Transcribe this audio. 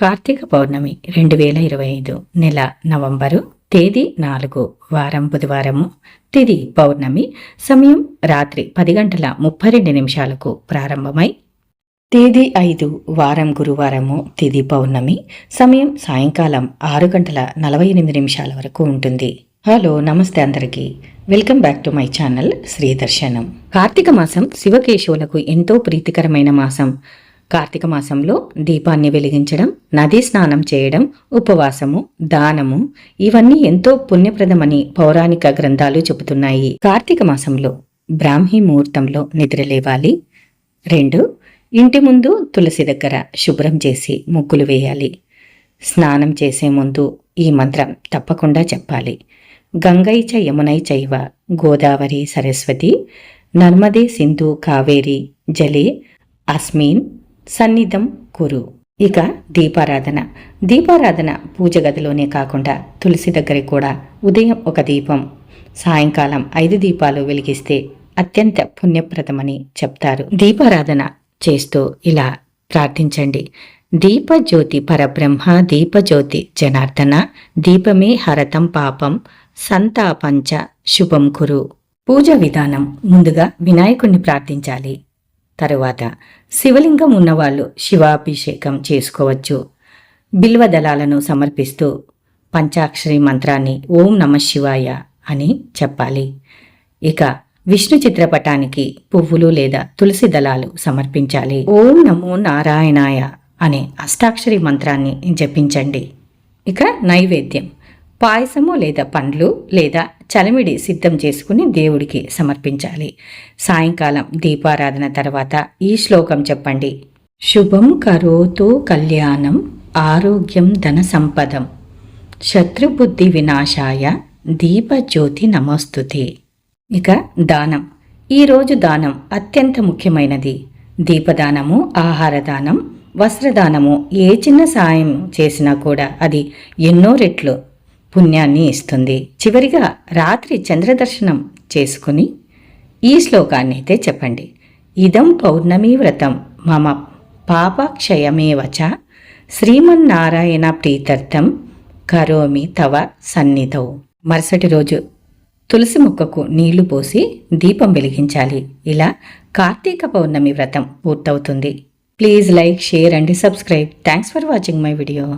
కార్తీక పౌర్ణమి రెండు వేల ఇరవై ఐదు నెల నవంబరు తేదీ నాలుగు వారం బుధవారము. తిది పౌర్ణమి సమయం రాత్రి పది గంటల ముప్పై రెండు నిమిషాలకు ప్రారంభమై తేదీ ఐదు వారం గురువారము తిది పౌర్ణమి సమయం సాయంకాలం ఆరు గంటల నలభై ఎనిమిది నిమిషాల వరకు ఉంటుంది. హలో నమస్తే అందరికీ. Welcome back to my channel Shri Darshanam. Karthika మాసం శివకేశవులకు ఎంతో ప్రీతికరమైన మాసం. కార్తీక మాసంలో దీపాన్ని వెలిగించడం నదీ స్నానం చేయడం ఉపవాసము దానము ఇవన్నీ ఎంతో పుణ్యప్రదమని పౌరాణిక గ్రంథాలు చెబుతున్నాయి. కార్తీక మాసంలో బ్రాహ్మీ ముహూర్తంలో నిద్రలేవాలి రెండు ఇంటి ముందు తులసి దగ్గర శుభ్రం చేసి ముగ్గులు వేయాలి. స్నానం చేసే ముందు ఈ మంత్రం తప్పకుండా చెప్పాలి. గంగై చ యమునై చైవ గోదావరి సరస్వతి నర్మదే సింధు కావేరి జలే అస్మిన్ సన్నిధం కురు. ఇక దీపారాధన. దీపారాధన పూజ గదిలోనే కాకుండా తులసి దగ్గర కూడా ఉదయం ఒక దీపం. సాయంకాలం ఐదు దీపాలు వెలిగిస్తే అత్యంత పుణ్యప్రదమని చెప్తారు. దీపారాధన చేస్తూ ఇలా ప్రార్థించండి. దీపజ్యోతి పరబ్రహ్మ దీపజ్యోతి జనార్దన దీపమే హరతం పాపం సంతాపంచ శుభం కురు. పూజ విధానం ముందుగా వినాయకుణ్ణి ప్రార్థించాలి. తరువాత శివలింగం ఉన్నవాళ్ళు శివాభిషేకం చేసుకోవచ్చు. బిల్వ దళాలను సమర్పిస్తూ పంచాక్షరి మంత్రాన్ని ఓం నమ శివాయ అని చెప్పాలి. ఇక విష్ణు చిత్రపటానికి పువ్వులు లేదా తులసి దళాలు సమర్పించాలి. ఓం నమో నారాయణాయ అనే అష్టాక్షరి మంత్రాన్ని జపించండి. ఇక నైవేద్యం. పాయసము లేదా పండ్లు లేదా చలమిడి సిద్ధం చేసుకుని దేవుడికి సమర్పించాలి. సాయంకాలం దీపారాధన తర్వాత ఈ శ్లోకం చెప్పండి. శుభం కరోతు కళ్యాణం ఆరోగ్యం ధన సంపదం శత్రుబుద్ధి వినాశాయ దీపజ్యోతి నమస్తుతే. ఇక దానం. ఈరోజు దానం అత్యంత ముఖ్యమైనది. దీపదానము ఆహార దానం వస్త్రదానము ఏ చిన్న సాయం చేసినా కూడా అది ఎన్నో రెట్లు పుణ్యాన్ని ఇస్తుంది. చివరిగా రాత్రి చంద్రదర్శనం చేసుకుని ఈ శ్లోకాన్ని అయితే చెప్పండి. ఇదం పౌర్ణమి వ్రతం మమ పాపక్షయమే వచ శ్రీమన్నారాయణ ప్రీతర్థం కరోమి తవ సన్నిధౌ. మరుసటి రోజు తులసి మొక్కకు నీళ్ళు పోసి దీపం వెలిగించాలి. ఇలా కార్తీక పౌర్ణమి వ్రతం పూర్తవుతుంది. Please like share and subscribe. Thanks for watching my video.